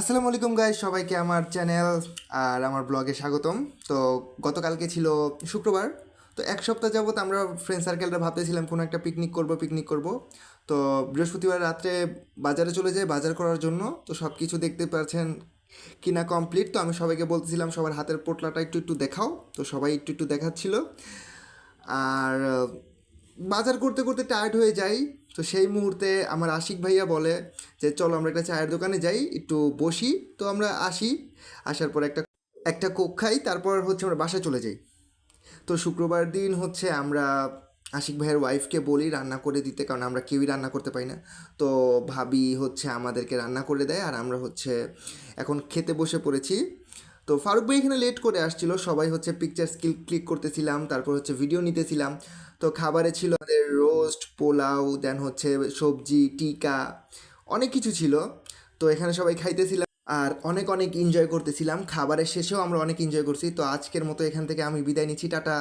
আসসালামু আলাইকুম গাইজ সবাইকে আমার চ্যানেল আর আমার ব্লগে স্বাগতম। তো গতকালকে ছিল শুক্রবার, তো এক সপ্তাহ যাবত আমরা ফ্রেন্ড সার্কেলটা ভাবতেছিলাম কোনো একটা পিকনিক করব পিকনিক করব। তো বৃহস্পতিবার রাত্রে বাজারে চলে যাই, বাজার করার জন্য। তো সব কিছু দেখতে পাচ্ছেন কিনা কমপ্লিট তো আমি সবাইকে বলতেছিলাম সবার হাতের পোটলাটা একটু একটু দেখাও। তো সবাই একটু একটু দেখাচ্ছিল। আর বাজার করতে করতে টায়ার্ড হয়ে যাই। তো সেই মুহূর্তে আমার আশিক ভাইয়া বলে যে, চলো আমরা একটা চায়ের দোকানে যাই, একটু বসি। তো আমরা আসি। আসার পর একটা একটা কোক খাই, তারপর হচ্ছে আমরা বাসায় চলে যাই। তো শুক্রবার দিন হচ্ছে আমরা আশিক ভাইয়ের ওয়াইফকে বলি রান্না করে দিতে, কারণ আমরা কেউই রান্না করতে পারি না। তো ভাবি হচ্ছে আমাদেরকে রান্না করে দেয়, আর আমরা হচ্ছে এখন খেতে বসে পড়েছি। তো ফারুক ভাই এখানে লেট করে আসছিল, সবাই হচ্ছে পিকচার স্কিল ক্লিক করতেছিলাম, তারপর হচ্ছে ভিডিও নিতেছিলাম। তো খাবারে ছিল আমাদের রোস্ট পোলাও দেন হচ্ছে সবজি, টিকা, অনেক কিছু ছিল। তো এখানে সবাই খাইতেছিলাম আর অনেক অনেক এনজয় করতেছিলাম। খাবারের শেষেও আমরা অনেক এনজয় করছি। তো আজকের মতো এখান থেকে আমি বিদায় নিচ্ছি, টাটা।